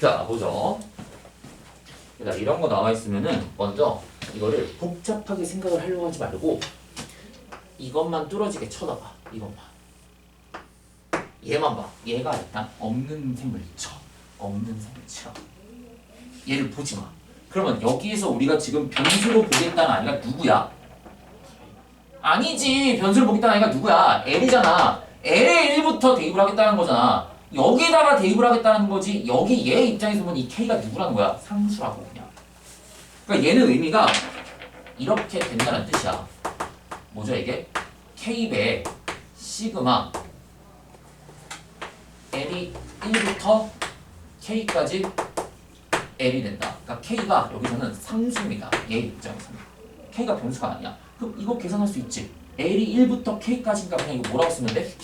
자, 보죠. 자, 이런 거 나와 있으면은 먼저 이거를 복잡하게 생각을 하려고 하지 말고 이것만 뚫어지게 쳐다봐. 이것만. 얘만 봐. 얘가 일단 없는 셈을 쳐. 없는 셈을 쳐. 얘를 보지 마. 그러면 여기에서 우리가 지금 변수로 보겠다는 아이가 누구야? 아니지. 변수를 보겠다는 아이가 누구야? L이잖아. L의 1부터 대입을 하겠다는 거잖아. 여기다가 대입을 하겠다는 거지. 여기 얘 입장에서 보면 이 K가 누구라는 거야? 상수라고 그냥. 그러니까 얘는 의미가 이렇게 된다는 뜻이야. 뭐죠 이게? K배 시그마 L이 1부터 K까지 L이 된다. 그러니까 K가 여기서는 상수입니다. 얘 입장에서는. K가 변수가 아니야. 그럼 이거 계산할 수 있지. L이 1부터 K까지니까 그냥 이거 뭐라고 쓰면 돼?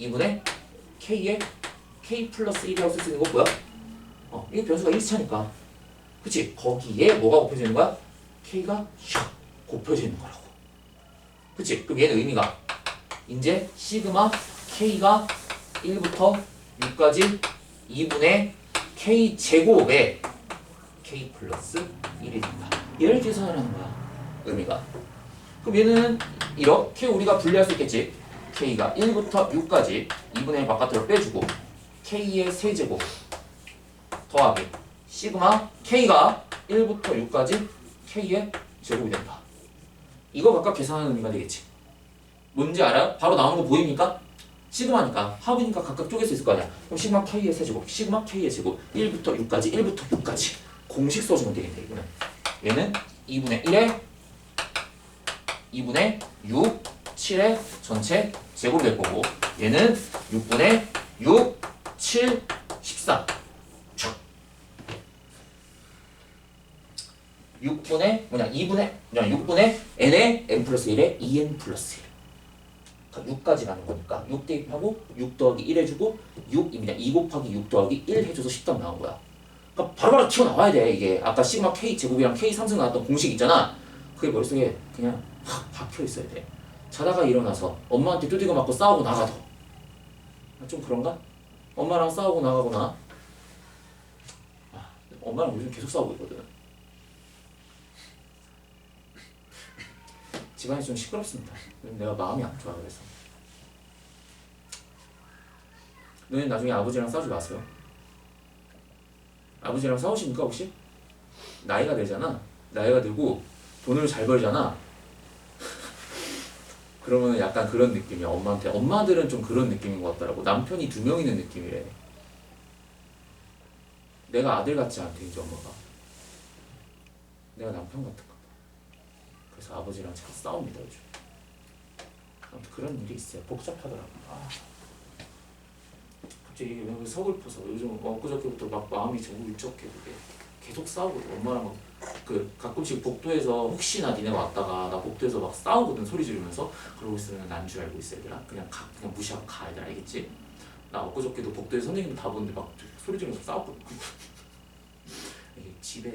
2분의 K의 K 플러스 1이라고 쓸 수 있는 거 뭐야? 어, 이게 변수가 1차니까. 그치? 거기에 뭐가 곱해지는 거야? K가 샥 곱해지는 거라고. 그치? 그럼 얘는 의미가 이제 시그마 K가 1부터 6까지 2분의 K 제곱에 K 플러스 1이 된다. 얘를 계산하라는 거야. 의미가. 그럼 얘는 이렇게 우리가 분리할 수 있겠지. K가 1부터 6까지 2분의 1 바깥으로 빼주고 K의 세제곱 더하기 시그마 K가 1부터 6까지 K의 제곱이 된다. 이거 각각 계산하는 의미가 되겠지. 뭔지 알아요? 바로 나오는 거 보입니까? 시그마니까 하부니까 각각 수 있을 거 아니야. 그럼 시그마 K의 세제곱, 시그마 K의 제곱 1부터 6까지 1부터 6까지 공식 써주면 되겠네 이거는. 얘는 2분의 1에 2분의 6, 7의 전체 제곱이 될 거고 얘는 6분의 6, 7, 14 촥. 6분의 뭐냐 2분의 뭐냐 6분의 n의 n 플러스 1에 2n 플러스 1 그러니까 6까지 가는 거니까 6 대입하고 6 더하기 1 해주고 6입니다. 2 곱하기 6 더하기 1 해줘서 10답 나온 거야. 그러니까 바로바로 튀어나와야 돼 이게. 아까 시그마 k 제곱이랑 k 상승 나왔던 공식 있잖아. 그게 머릿속에 그냥 확 박혀 있어야 돼 자다가 일어나서 엄마한테 두드겨 맞고 싸우고 나가도 아, 좀 그런가? 엄마랑 싸우고 나가거나. 아, 엄마랑 요즘 계속 싸우고 있거든. 집안이 좀 시끄럽습니다. 내가 마음이 안 좋아 그래서. 너희 나중에 아버지랑 싸우지 마세요. 아버지랑 싸우십니까 혹시? 나이가 되잖아. 나이가 들고 돈을 잘 벌잖아 그러면 약간 그런 느낌이야 엄마한테. 엄마들은 좀 그런 느낌인 것 같더라고. 남편이 두 명 있는 느낌이래. 내가 아들 같지 않대 이제 엄마가. 내가 남편 같은가 봐. 그래서 아버지랑 자꾸 싸웁니다 요즘. 아무튼 그런 일이 있어요. 복잡하더라고. 아. 갑자기 서글퍼서 요즘 엊그저께부터 막 마음이 전부 울적해 그게. 계속 싸우고 엄마랑 막 그 가끔씩 복도에서 혹시나 니네가 왔다가 나 복도에서 막 싸우거든 소리 지르면서 그러고 있으면 난 줄 알고 있어 얘들아 그냥 가 그냥 무시하고 가 얘들 알겠지? 나 엊그저께도 복도에서 선생님들 다 보는데 막 소리 지르면서 싸웠거든. 이게 집에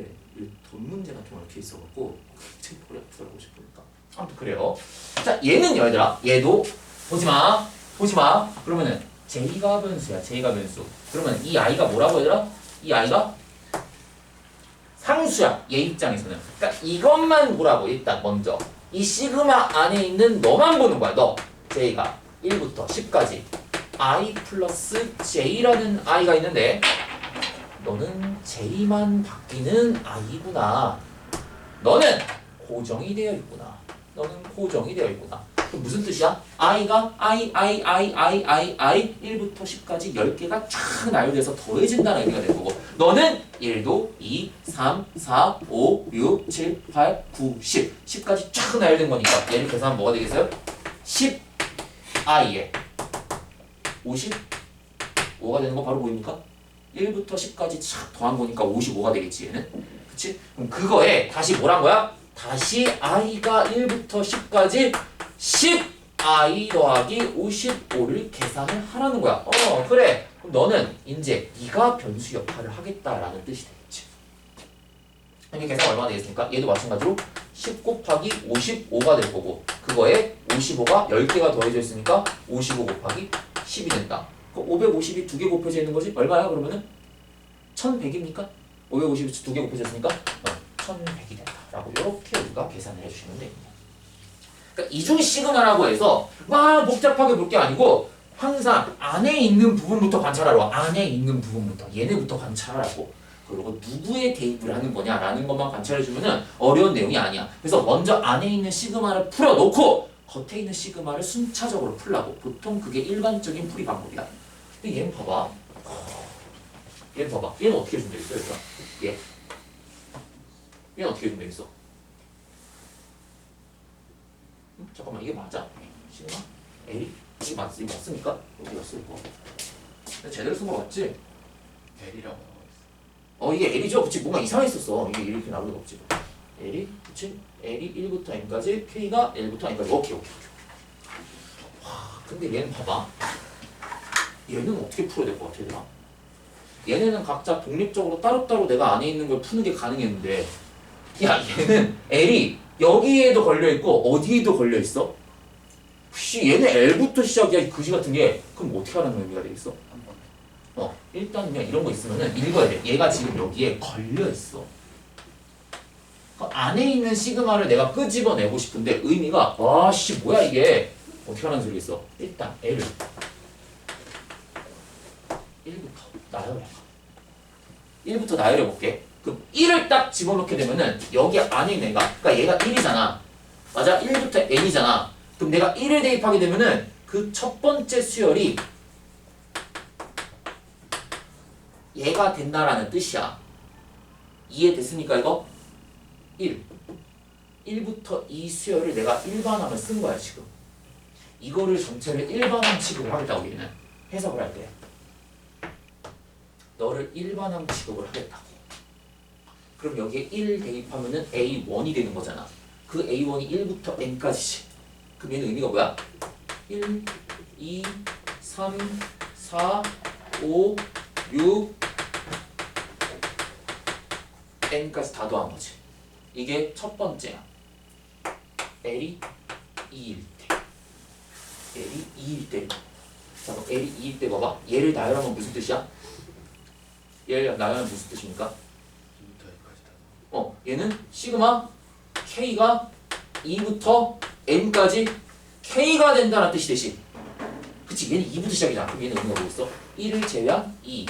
돈 문제 같은 거 이렇게 있어갖고 참 머리 아프더라고 싶으니까. 아무튼 그래요. 자 얘는요 얘들아 얘도. 보지마. 보지마. 그러면은 J가 변수야 J가 변수. 그러면 이 아이가 뭐라고 얘들아? 이 아이가 상수야 얘 입장에서는. 그러니까 이것만 보라고 일단 먼저. 이 시그마 안에 있는 너만 보는 거야 너. J가. 1부터 10까지. I 플러스 J라는 아이가 있는데 너는 J만 바뀌는 아이구나. 너는 고정이 되어 있구나. 너는 고정이 되어 있구나. 그럼 무슨 뜻이야? i가 i i i i i i 1부터 10까지 10개가 쫙 나열돼서 더해진다는 의미가 되는 거고 너는 1도 2, 3, 4, 5, 6, 7, 8, 9, 10 10까지 쫙 나열된 거니까 얘를 계산하면 뭐가 되겠어요? 10 i에 55가 되는 거 바로 보입니까? 1부터 10까지 쫙 더한 거니까 55가 되겠지 얘는 그치? 그럼 그거에 다시 뭐란 거야? 다시 i가 1부터 10까지 10 i 더하기 55를 계산을 하라는 거야. 어 그래. 그럼 너는 이제 네가 변수 역할을 하겠다라는 뜻이 되겠지. 이게 계산 얼마나 되겠습니까? 얘도 마찬가지로 10 곱하기 55가 될 거고 그거에 55가 10개가 더해져 있으니까 55 곱하기 10이 된다. 그 550이 두 개 곱해져 있는 거지? 얼마야 그러면은? 1100입니까? 550을 두개 곱해졌으니까 어, 1100이 된다라고 이렇게 우리가 계산을 해주시면 됩니다. 그러니까 이중 시그마라고 해서 막 복잡하게 볼 게 아니고 항상 안에 있는 부분부터 관찰하라고 안에 있는 부분부터 얘네부터 관찰하라고 그리고 누구의 대입을 하는 거냐라는 것만 관찰해주면은 어려운 내용이 아니야. 그래서 먼저 안에 있는 시그마를 풀어놓고 겉에 있는 시그마를 순차적으로 풀라고 보통 그게 일반적인 풀이 방법이야. 근데 얘는 봐봐. 얘는 봐봐. 얘는 어떻게 얘들아? 얘. 얘는 어떻게 준대 있어? 음, 잠깐만 이게 맞아? 시그마? L? 이게 맞, 이거 맞습니까? 이거? 내가 제대로 쓴거 맞지? L이라고 나와 어 이게 L이죠? 그치 뭔가 이상했었어 이게 이렇게 나올 리가 없지 L이 그치? L이 1부터 N까지 K가 L부터 N까지 오케이 오케이 오케이 와 근데 얘는 봐봐 얘는 어떻게 풀어야 될 것 같아 얘들아? 얘네는 각자 독립적으로 따로따로 내가 안에 있는 걸 푸는 게 가능했는데 야 얘는 L이 여기에도 걸려있고 어디에도 걸려있어? 혹시 얘네 L부터 시작이야 이 그지 같은 게 그럼 어떻게 하라는 의미가 되겠어? 어, 일단 그냥 이런 거 있으면은 읽어야 돼. 얘가 지금 여기에 걸려 있어. 그 안에 있는 시그마를 내가 끄집어내고 싶은데 의미가 아씨 뭐야 이게 어떻게 하는 소리겠어? 일단 L을 1부터 나열해. 1부터 나열해 볼게. 그럼 1을 딱 집어넣게 되면은 여기 안에 있는 애가 그러니까 얘가 1이잖아. 맞아? 1부터 N이잖아. 그럼 내가 1을 대입하게 되면은 그 첫 번째 수열이 얘가 된다라는 뜻이야. 이해됐습니까 이거? 1. 1부터 2 수열을 내가 일반함을 쓴 거야 지금. 이거를 전체를 일반함 취급을 하겠다고 얘는 해석을 할 때. 너를 일반함 취급을 하겠다고. 그럼 여기에 1 대입하면은 A1이 되는 거잖아. 그 A1이 1부터 N까지지. 그럼 얘는 의미가 뭐야? 1, 2, 3, 4, 5, 6, n까지 다 더한 거지. 이게 첫 번째야. l이 2일 때. l이 2일 때. 자, 그럼 l이 2일 때 봐봐. 얘를 나열하면 무슨 뜻이야? 얘를 나열하면 무슨 뜻입니까? 2부터 L까지 다 어, 얘는 시그마 k가 2부터 n까지 k가 된다는 뜻이 대신. 그치, 얘는 2부터 시작이잖아. 그럼 얘는 의미가 뭐겠어? 1을 제외한 2,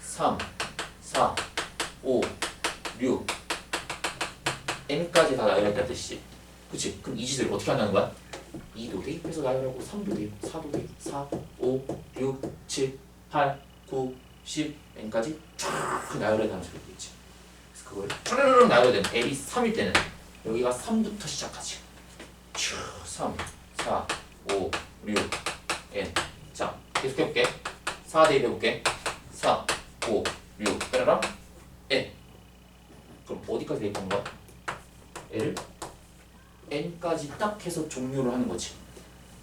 3, 4, 5, 6, n까지 다 나열했다는 뜻이지. 그치? 그럼 이 짓을 어떻게 한다는 거야? 2도 대입해서 나열하고 3도 대입, 4도 대입, 4, 5, 6, 7, 8, 9, 10, n까지 쫙 나열해다는 소리겠지. 그걸 쭈르륵 나열해야 되는 L이 3일 때는 여기가 3부터 시작하지. 쭉 3, 4, 5, 6, n. 자, 계속 해볼게. 4 대입해볼게. 4, 5, 6, 빼라라. n. 그럼 어디까지 대입하는 거야? L을 n까지 딱 해서 종료를 하는 거지.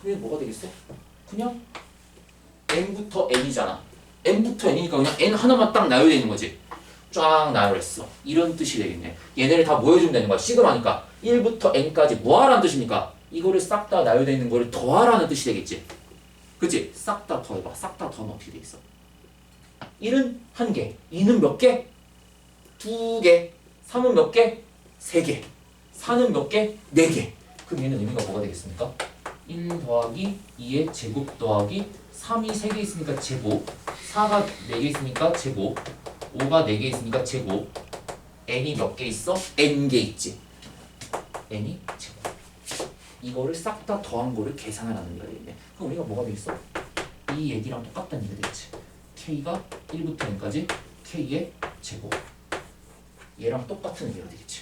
그게 뭐가 되겠어? 그냥 n부터 n이잖아. n부터 n이니까 그냥 n 하나만 딱 나열되어 있는 거지. 쫙 나열했어. 이런 뜻이 되겠네. 얘네를 다 모여주면 되는 거야. 시그마니까 1부터 n까지 뭐하라는 뜻입니까? 이거를 싹 다 나열되어 있는 거를 더하라는 뜻이 되겠지. 그치? 싹 다 더해봐. 싹 다 더하면 어떻게 돼 있어? 1은 한 개, 2는 몇 개? 두 개, 3은 몇 개? 세 개, 4는 몇 개? 네 개. 그럼 얘는 의미가 뭐가 되겠습니까? 1 더하기 2의 제곱 더하기 3이 3개 있으니까 제곱 4가 4개 있으니까 제곱 5가 4개 있으니까? 제곱. n이 몇 개 있어? n개 있지. n이 제곱. 이거를 싹 다 더한 거를 계산하라는 얘기가 되겠네 그럼 우리가 뭐가 되겠어? 이 얘기랑 똑같다는 얘기가 되겠지. k가 1부터 n까지 k의 제곱. 얘랑 똑같은 의미가 되겠지.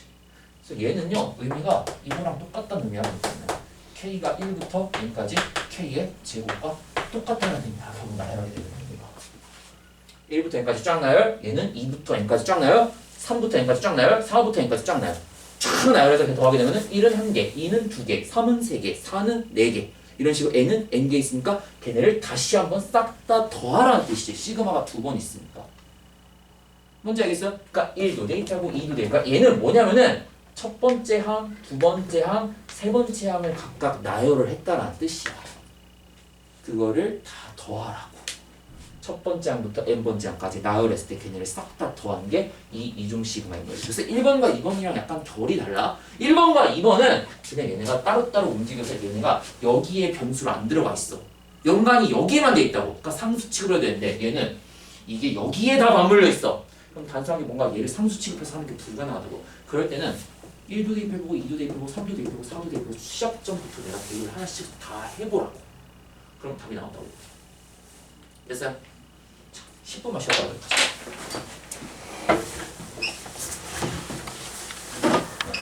그래서 얘는요 의미가 이거랑 똑같다는 의미하고 있잖아요 k가 1부터 n까지 k의 제곱과 똑같다는 의미야 결국 나열하게 의미가 1부터 n까지 쫙 나열 얘는 2부터 n까지 쫙 나열 3부터 n까지 쫙 나열 4부터 n까지 쫙 나열 쫙 나열해서 더하게 되면 은 1은 1개 2는 2개 3은 3개 4는 4개 이런 식으로 n은 n개 있으니까 걔네를 다시 한번 싹 다 더하라는 뜻이지 시그마가 두 번 있으니까 뭔지 알겠어요? 그러니까 1도 데이트하고 2도 데이트 그러니까 얘는 뭐냐면은 첫 번째 항, 두 번째 항, 세 번째 항을 각각 나열을 했다라는 뜻이야. 그거를 다 더하라고. 첫 번째 항부터 n번째 항까지 나열했을 때 걔네를 싹 다 더한 게 이 이중 시그마인 거예요. 그래서 1번과 2번이랑 약간 결이 달라. 1번과 2번은 그냥 얘네가 따로따로 움직여서 얘네가 여기에 변수로 안 들어가 있어. 연관이 여기에만 돼 있다고. 그러니까 상수 취급을 해야 되는데 얘는 이게 여기에 다 맞물려 있어. 그럼 단순하게 뭔가 얘를 상수 취급해서 하는 게 불가능하다고. 그럴 때는 1도 대입해보고 2도 대입해보고 3도 대입해보고 4도 대입해보고 시작점부터 내가 대입을 하나씩 다 해보라고. 그럼 답이 나온다고. 됐어요? 자, 10분만 쉬었다 가자.